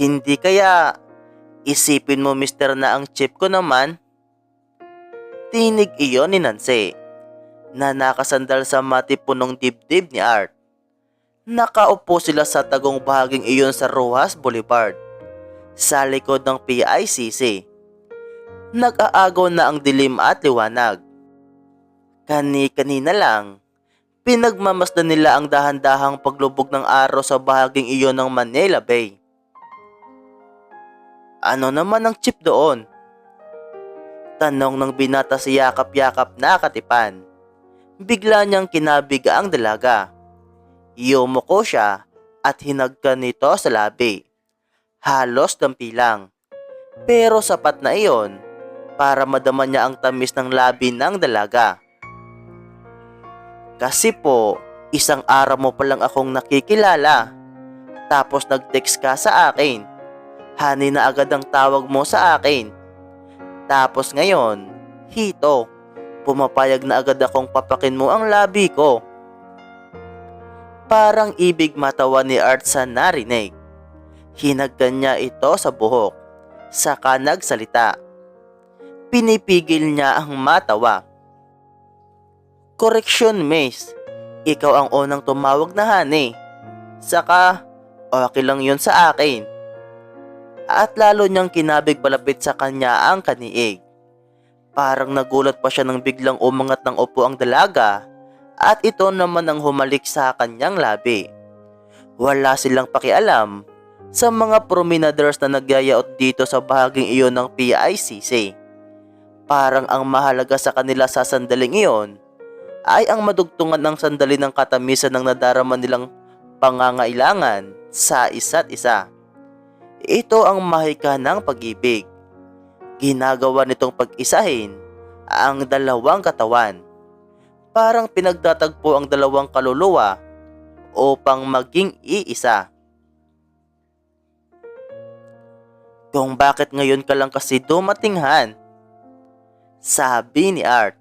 Hindi kaya isipin mo mister na ang chip ko naman? Tinig iyon ni Nancy na nakasandal sa matipunong dibdib ni Art. Nakaupo sila sa tagong bahaging iyon sa Rojas Boulevard sa likod ng PICC. Nag-aagaw na ang dilim at liwanag. Kani-kanina lang, pinagmamasdan nila ang dahan-dahang paglubog ng araw sa bahaging iyon ng Manila Bay. Ano naman ang chip doon? Tanong ng binata sa yakap-yakap na katipan. Bigla niyang kinabiga ang dalaga. Yumuko siya at hinagka nito sa labi. Halos dampilang. Pero sapat na iyon para madama niya ang tamis ng labi ng dalaga. Kasi po, isang araw mo pa lang akong nakikilala. Tapos nag-text ka sa akin. Honey na agad ang tawag mo sa akin. Tapos ngayon, hito, pumapayag na agad akong papakin mo ang labi ko. Parang ibig matawa ni Art sa narinig. Hinagkan niya ito sa buhok, saka nagsalita. Pinipigil niya ang matawa. Correction, Mace. Ikaw ang unang tumawag na honey. Saka, okay lang yun sa akin. At lalo niyang kinabig palapit sa kanya ang kaniig. Parang nagulat pa siya nang biglang umangat ng upo ang dalaga at ito naman ang humalik sa kanyang labi. Wala silang pakialam sa mga promenaders na nagyayaot dito sa bahaging iyon ng PICC. Parang ang mahalaga sa kanila sa sandaling iyon ay ang madugtungan ng sandali ng katamisan ng nadarama nilang pangangailangan sa isa't isa. Ito ang mahika ng pag-ibig. Ginagawa nitong pag-isahin ang dalawang katawan. Parang pinagtatagpo ang dalawang kaluluwa upang maging iisa. Kung bakit ngayon ka lang kasi dumatinghan? Sabi ni Art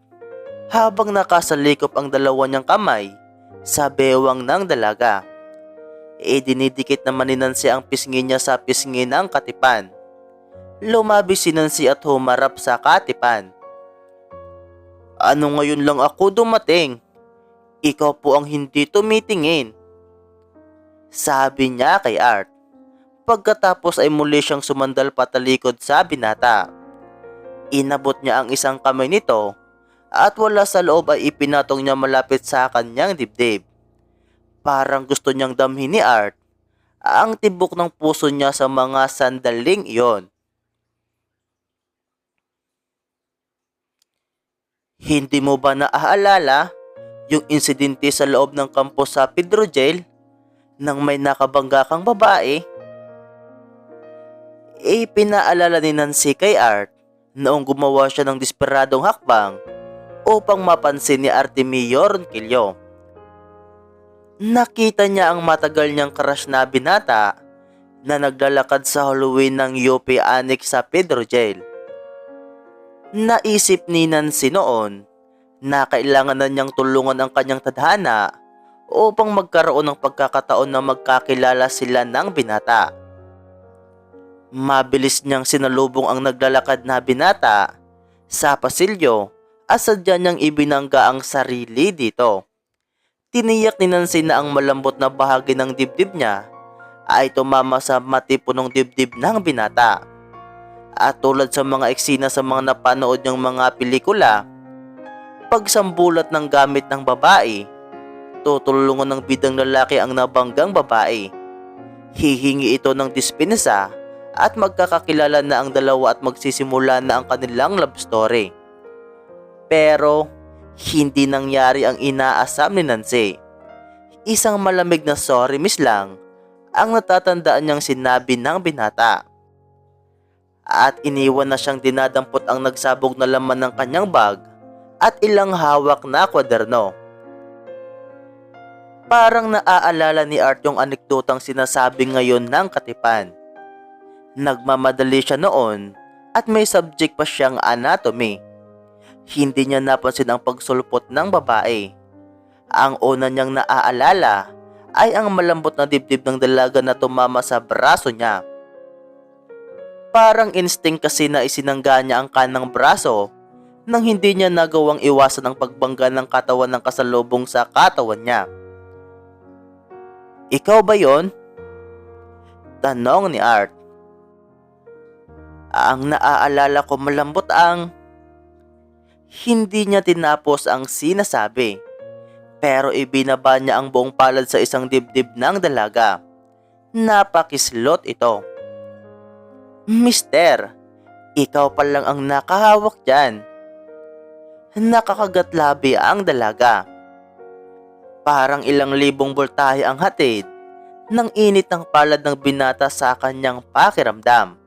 habang nakasalikop ang dalawa niyang kamay sa bewang ng dalaga. E dinidikit naman ni Nancy ang pisngi niya sa pisngi ng katipan. Lumabi si Nancy at humarap sa katipan. Ano ngayon lang ako dumating? Ikaw po ang hindi tumitingin. Sabi niya kay Art. Pagkatapos ay muli siyang sumandal patalikod sa binata. Inabot niya ang isang kamay nito at wala sa loob ay ipinatong niya malapit sa kanyang dibdib. Parang gusto niyang damhin ni Art ang tibok ng puso niya sa mga sandaling iyon. Hindi mo ba naaalala yung insidente sa loob ng kampo sa Pedro Jail nang may nakabangga kang babae? E pinaalala ni Nancy kay Art noong gumawa siya ng desperadong hakbang upang mapansin ni Artemio Ronquillo. Nakita niya ang matagal niyang crush na binata na naglalakad sa Halloween ng UP Annex sa Pedro Jail. Naisip ni Nancy noon na kailangan na niyang tulungan ang kanyang tadhana upang magkaroon ng pagkakataon na magkakilala sila ng binata. Mabilis niyang sinalubong ang naglalakad na binata sa pasilyo at sadya niyang ibinangga ang sarili dito. Tiniyak ni Nancy na ang malambot na bahagi ng dibdib niya ay tumama sa matipunong dibdib ng binata. At tulad sa mga eksena sa mga napanood niyang mga pelikula, pagsambulat ng gamit ng babae, tutulungan ng bidang lalaki ang nabanggang babae. Hihingi ito ng dispensa at magkakakilala na ang dalawa at magsisimula na ang kanilang love story. Pero hindi nangyari ang inaasam ni Nancy. Isang malamig na sorry miss lang ang natatandaan niyang sinabi ng binata. At iniwan na siyang dinadampot ang nagsabog na laman ng kanyang bag at ilang hawak na kwaderno. Parang naaalala ni Art yung anekdotang sinasabi ngayon ng katipan. Nagmamadali siya noon at may subject pa siyang anatomy. Hindi niya napansin ang pagsulpot ng babae. Ang una niyang naaalala ay ang malambot na dibdib ng dalaga na tumama sa braso niya. Parang instinct kasi na isinangga niya ang kanang braso nang hindi niya nagawang iwasan ang pagbangga ng katawan ng kasalubong sa katawan niya. Ikaw ba yon? Tanong ni Art. Ang naaalala ko malambot ang... Hindi niya tinapos ang sinasabi. Pero ibinaba niya ang buong palad sa isang dibdib ng dalaga. Napakislot ito. Mister, ikaw pa lang ang nakahawak dyan. Nakakagat labi ang dalaga. Parang ilang libong voltahe ang hatid ng init ng palad ng binata sa kanyang pakiramdam.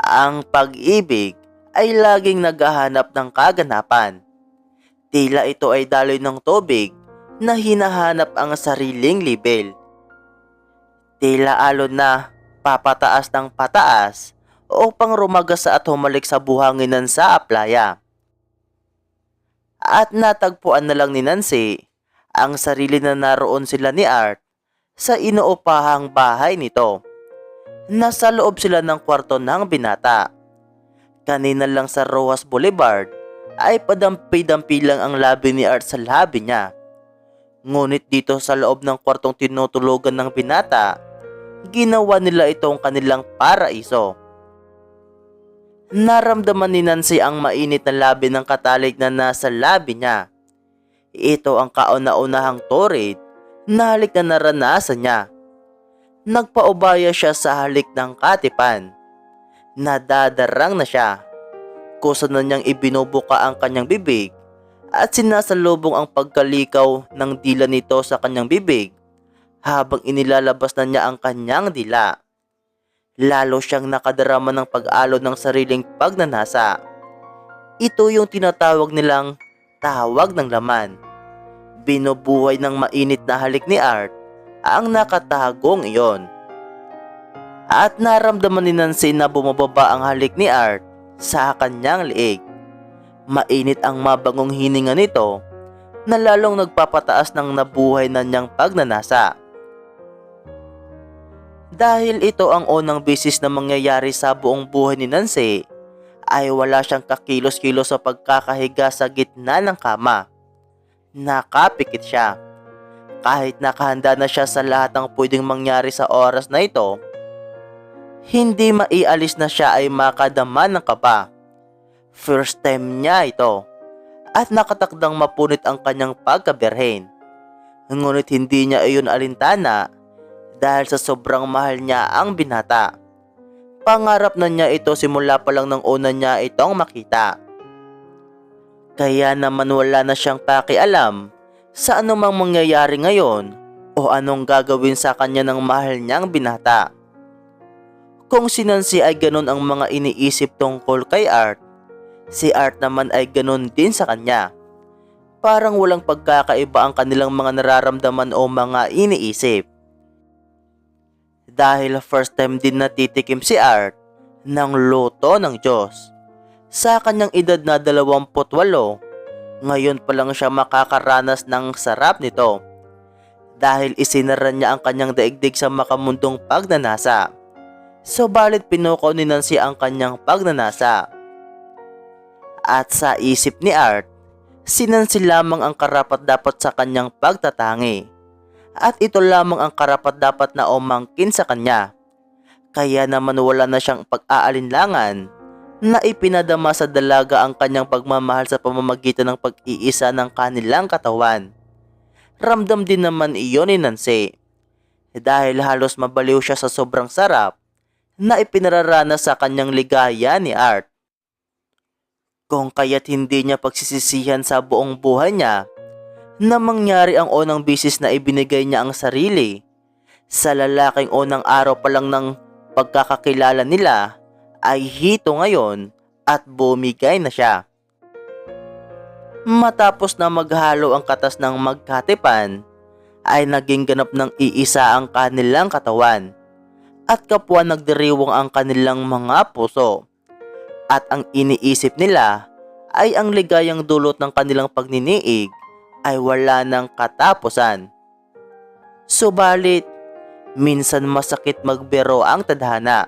Ang pag-ibig ay laging naghahanap ng kaganapan. Tila ito ay daloy ng tubig na hinahanap ang sariling libel. Tila alon na papataas ng pataas upang rumagasa at humalik sa buhanginan sa aplaya. At natagpuan na lang ni Nancy ang sarili na naroon sila ni Art sa inuupahang bahay nito. Nasa loob sila ng kwarto ng binata. Kanina lang sa Rojas Boulevard ay padampi-dampi lang ang labi ni Art sa labi niya. Ngunit dito sa loob ng kwartong tinutulugan ng binata, ginawa nila itong kanilang paraiso. Naramdaman ni Nancy ang mainit na labi ng katalig na nasa labi niya. Ito ang kauna-unahang torrid na halik na naranasan niya. Nagpaubaya siya sa halik ng katipan. Nadadarang na siya. Kusa na niyang ibinubuka ang kanyang bibig at sinasalubong ang pagkalikaw ng dila nito sa kanyang bibig habang inilalabas na niya ang kanyang dila. Lalo siyang nakadarama ng pag-alod ng sariling pagnanasa. Ito yung tinatawag nilang tawag ng laman. Binubuhay ng mainit na halik ni Art ang nakatagong iyon. At naramdaman ni Nancy na bumababa ang halik ni Art sa kanyang liig. Mainit ang mabangong hininga nito na lalong nagpapataas ng nabuhay na niyang pagnanasa. Dahil ito ang unang beses na mangyayari sa buong buhay ni Nancy, ay wala siyang kakilos-kilos sa pagkakahiga sa gitna ng kama. Nakapikit siya. Kahit nakahanda na siya sa lahat ng pwedeng mangyari sa oras na ito, hindi maialis na siya ay makadama ng kaba. First time niya ito at nakatakdang mapunit ang kanyang pagkaberhen. Ngunit hindi niya iyon alintana dahil sa sobrang mahal niya ang binata. Pangarap na niya ito simula pa lang ng una niya itong makita. Kaya naman wala na siyang pakialam sa anumang mangyayari ngayon o anong gagawin sa kanya ng mahal niyang binata. Kung si Nancy ay ganun ang mga iniisip tungkol kay Art, si Art naman ay ganun din sa kanya. Parang walang pagkakaiba ang kanilang mga nararamdaman o mga iniisip. Dahil first time din natitikim si Art ng luto ng Diyos. Sa kanyang edad na 28, ngayon pa lang siya makakaranas ng sarap nito. Dahil isinara niya ang kanyang daigdig sa makamundong pagnanasa. Subalit pinuko ni Nancy ang kanyang pagnanasa. At sa isip ni Art, si Nancy lamang ang karapat dapat sa kanyang pagtatangi. At ito lamang ang karapat dapat na umangkin sa kanya. Kaya naman wala na siyang pag-aalinlangan na ipinadama sa dalaga ang kanyang pagmamahal sa pamamagitan ng pag-iisa ng kanilang katawan. Ramdam din naman iyon ni Nancy dahil halos mabaliw siya sa sobrang sarap na ipinararana sa kanyang ligaya ni Art. Kung kaya't hindi niya pagsisisihan sa buong buhay niya na mangyari ang unang bisis na ibinigay niya ang sarili sa lalaking unang araw pa lang ng pagkakakilala nila ay hito ngayon at bumigay na siya. Matapos na maghalo ang katas ng magkatipan, ay naging ganap ng iisa ang kanilang katawan at kapwa nagdiriwang ang kanilang mga puso. At ang iniisip nila ay ang ligayang dulot ng kanilang pagniniig ay wala ng katapusan. Subalit, Minsan masakit magbero ang tadhana.